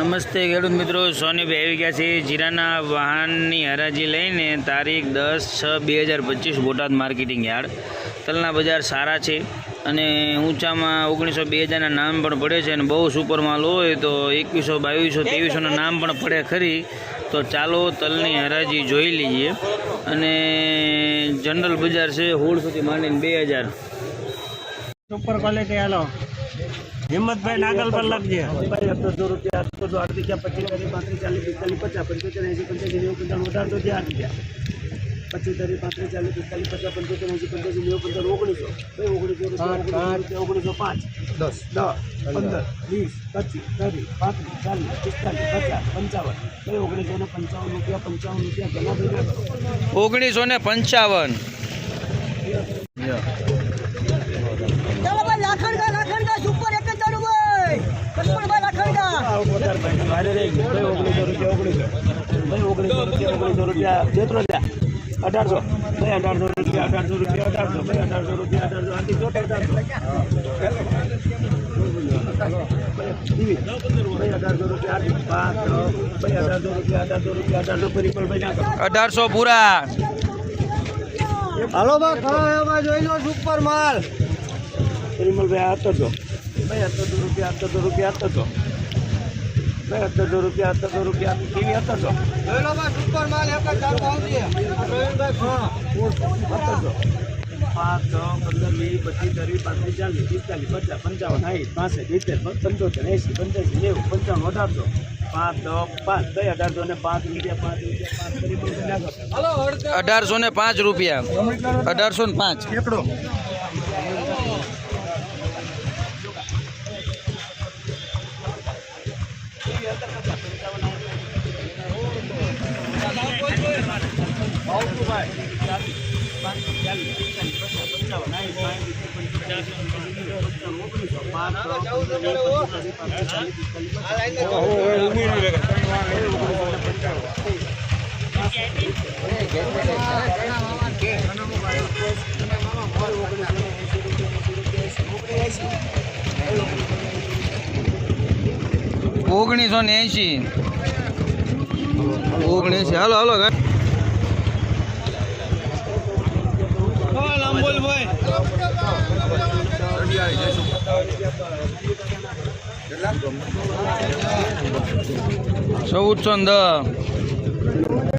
નમસ્તે ખેડૂત મિત્રો, સોનીભાઈ આવી ગયા છે જીરાના વાહનની હરાજી લઈને તારીખ દસ છ બે હજાર પચીસ બોટાદ માર્કેટિંગ યાર્ડ. તલના બજાર સારા છે અને ઊંચામાં ઓગણીસો બે હજારના નામ પણ પડે છે અને બહુ સુપર માલ હોય તો એકવીસો, બાવીસો, ત્રેવીસોના નામ પણ પડે ખરી. તો ચાલો તલની હરાજી જોઈ લઈએ. અને જનરલ બજાર છે હોળ સુધી માંડીને બે હજાર. સુપર ક્વોલિટી હાલો. હિંમતભાઈ નાગલ પર લખજે. ભાઈ અઢારસો રૂપિયા આઠસો આઠ રૂપિયા પચીસ તારીખ પાંત્રીસ ચાલીસ પિસ્તાલીસ પચાસ પંચોતેર એસી પંચ્યાસી નેવું પંચાણું તો થી આઠ રૂપિયા પચીસ તારીખ પાંત્રીસ ચાલીસ પિસ્તાલીસ પચાસ પંચોતેર એંસી પંચ્યાસી નેવું પંચાણું ઓગણીસો ભાઈ ઓગણીસો રૂપિયા ઓગણીસો ઓગણીસો પાંચ દસ દસ પંદર વીસ પચીસ ત્રીસ પાંત્રીસ ચાલીસ પિસ્તાલીસ પચાસ પંચાવન. ભાઈ ઓગણીસો ને પંચાવન રૂપિયા પંચાવન રૂપિયા ઘણા ઓગણીસો ને પંચાવન અઢારસો. ભાઈ અઢારસો રૂપિયા અઢારસો રૂપિયા અઢારસો. ભાઈ અઢારસો રૂપિયા અઢારસો. આથી ચોટ અઢારસો. ભાઈ અઢારસો રૂપિયા પાંચ ભાઈ અઢારસો રૂપિયા અઢારસો રૂપિયા અઢારસો પરિમલ ભાઈ નાખો અઢારસો પૂરા. હાલો બા ખાવા જોઈ લો સુપર માલ. પરિમલભાઈ આઠસો ભાઈ આઠસો રૂપિયા આઠસો રૂપિયા આઠસો ભાઈ આઠસો રૂપિયા, અડધો રૂપિયા કેવી હતો છો પાંચ છ પંદર વીસ પચીસ ત્રીસ પાંત્રીસ ચાલીસ પિસ્તાલીસ પચાસ પંચાવન સાઠ પાસઠ સિત્તેર પંચોતેર એંસી પંચ્યાસી નેવું પંચાવન અઢારસો પાંચ દસ પાંચ બે અઢારસો ને પાંચ રૂપિયા પાંચ રૂપિયા પાંચ અઢારસો ને પાંચ રૂપિયા. અઢારસો ને પાંચ. ઓગણીસો ને એસી ઓગણીસ હાલો હાલો ચૌદસો ને દસ